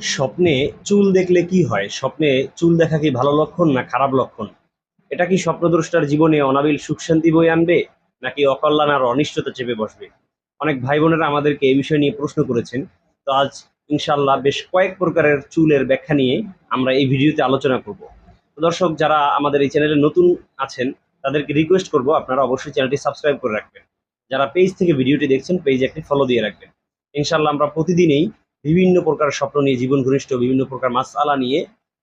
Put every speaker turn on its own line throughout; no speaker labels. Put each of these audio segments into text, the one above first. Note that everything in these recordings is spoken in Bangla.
স্বপ্নে চুল দেখলে কি হয়? স্বপ্নে চুল দেখা কি ভালো লক্ষণ না খারাপ লক্ষণ? এটা কি স্বপ্নদ্রষ্টার জীবনে অনাবিল সুখ শান্তি বই আনবে, নাকি অকল্যাণ আর অনিষ্টতা চেপে বসবে? অনেক ভাই বোনেরা আমাদেরকে এই বিষয় নিয়ে প্রশ্ন করেছেন। তো আজ ইনশাল্লাহ বেশ কয়েক প্রকারের চুলের ব্যাখ্যা নিয়ে আমরা এই ভিডিওতে আলোচনা করব। দর্শক, যারা আমাদের এই চ্যানেলে নতুন আছেন, তাদেরকে রিকোয়েস্ট করব আপনারা অবশ্যই চ্যানেলটি সাবস্ক্রাইব করে রাখবেন। যারা পেজ থেকে ভিডিওটি দেখছেন পেজে একটি ফলো দিয়ে রাখবেন। ইনশাল্লাহ আমরা প্রতিদিনই বিভিন্ন প্রকার স্বপ্ন নিয়ে, জীবন ঘনিষ্ঠ বিভিন্ন প্রকার মাসালা নিয়ে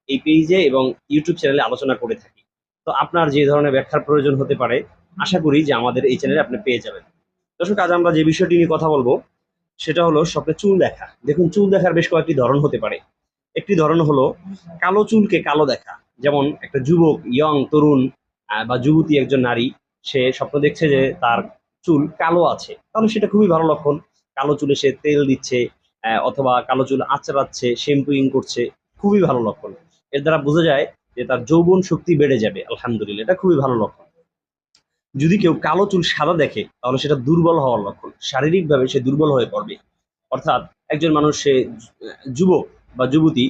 এই পেজে এবং ইউটিউব চ্যানেলে আলোচনা করে থাকি। তো আপনার যে ধরনের ব্যাখ্যার প্রয়োজন হতে পারে, আশা করি যে আমাদের এই চ্যানেলে আপনি পেয়ে যাবেন। দর্শক, আজ আমরা যে বিষয়টি নিয়ে কথা বলব, সেটা হলো স্বপ্নে চুল দেখা। দেখুন, চুল দেখার বেশ কয়েকটি ধরন হতে পারে। একটি ধরন হলো কালো চুলকে কালো দেখা। যেমন একটা যুবক ইয়ং তরুণ বা যুবতী একজন নারী, সে স্বপ্ন দেখছে যে তার চুল কালো আছে। তাহলে সেটা খুবই ভালো লক্ষণ। কালো চুলে সে তেল দিচ্ছে অথবা কালো চুল আঁচড়াচ্ছে শ্যাম্পুইং করছে, খুবই ভালো লক্ষণ। এর দ্বারা বোঝা যায় যে তার যৌবন শক্তি বেড়ে যাবে, আলহামদুলিল্লাহ। এটা খুবই ভালো লক্ষণ। যদি কেউ কালো চুল সাদা দেখে, তাহলে সেটা দুর্বল হওয়ার লক্ষণ। শারীরিকভাবে সে দুর্বল হয়ে পড়বে। অর্থাৎ একজন মানুষ, সে যুবক বা যুবতী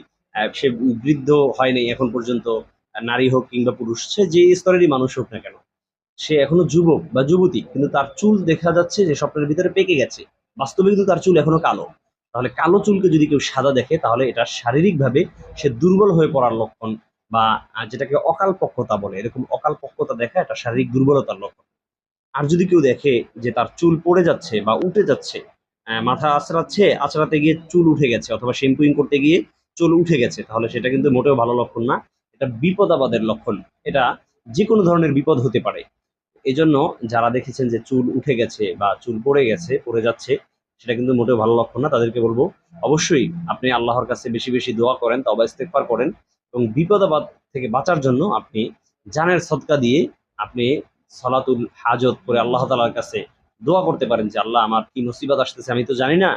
সে বৃদ্ধ হয়নি এখন পর্যন্ত, নারী হোক কিংবা পুরুষ, সে যে স্তরেরই মানুষ হোক না কেন, সে এখনও যুবক বা যুবতী, কিন্তু তার চুল দেখা যাচ্ছে যে স্বপ্নের ভিতরে পেকে গেছে। বাস্তবে কিন্তু তার চুল এখনও কালো। তাহলে কালো চুলকে যদি কেউ সাদা দেখে, তাহলে এটা শারীরিকভাবে সে দুর্বল হয়ে পড়ার লক্ষণ বা যেটাকে অকাল পক্কতা বলে। এরকম অকাল পক্কতা দেখা এটা শারীরিক দুর্বলতার লক্ষণ। আর যদি কেউ দেখে যে তার চুল পড়ে যাচ্ছে বা উঠে যাচ্ছে মাথা আঁচড়াচ্ছে, আঁচড়াতে গিয়ে চুল উঠে গেছে অথবা শ্যাম্পুইং করতে গিয়ে চুল উঠে গেছে, তাহলে সেটা কিন্তু মোটেও ভালো লক্ষণ না। এটা বিপদাবাদের লক্ষণ। এটা যে কোনো ধরনের বিপদ হতে পারে। এজন্য যারা দেখেছেন যে চুল উঠে গেছে বা চুল পড়ে গেছে, পড়ে যাচ্ছে সেটা কিন্তু মোটেও ভালো লক্ষণ না, তাদেরকে বলব অবশ্যই আপনি আল্লাহর কাছে বেশি বেশি দোয়া করেন তবা ইস্তেকবার করেন এবং বিপদাবাদ থেকে বাঁচার জন্য আপনি জানের সদকা দিয়ে আপনি সলাতুল হাজত করে আল্লাহ তালার কাছে দোয়া করতে পারেন যে, আল্লাহ, আমার কি মুসিবত আসতেছে আমি তো জানি না।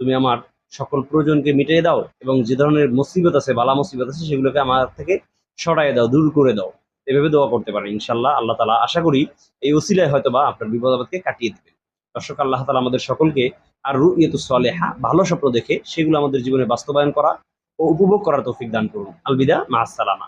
তুমি আমার সকল প্রয়োজনকে মিটিয়ে দাও এবং যে ধরনের মুসিবত আছে, বালা মুসিবত আছে, সেগুলোকে আমার থেকে সরাই দাও, দূর করে দাও। এভাবে দোয়া করতে পারেন ইনশাল্লাহ আল্লাহ তালা আশা করি এই ওসিলায় হয়তো বা আপনার বিপদ আপদকে কাটিয়ে দেবেন। দর্শক, আল্লাহ তালা আমাদের সকলকে আর রু ইয়েতু সলেহা, ভালো স্বপ্ন দেখে সেগুলো আমাদের জীবনে বাস্তবায়ন করা ও উপভোগ করার তৌফিক দান করুন। আলবিদা মা আসসালামা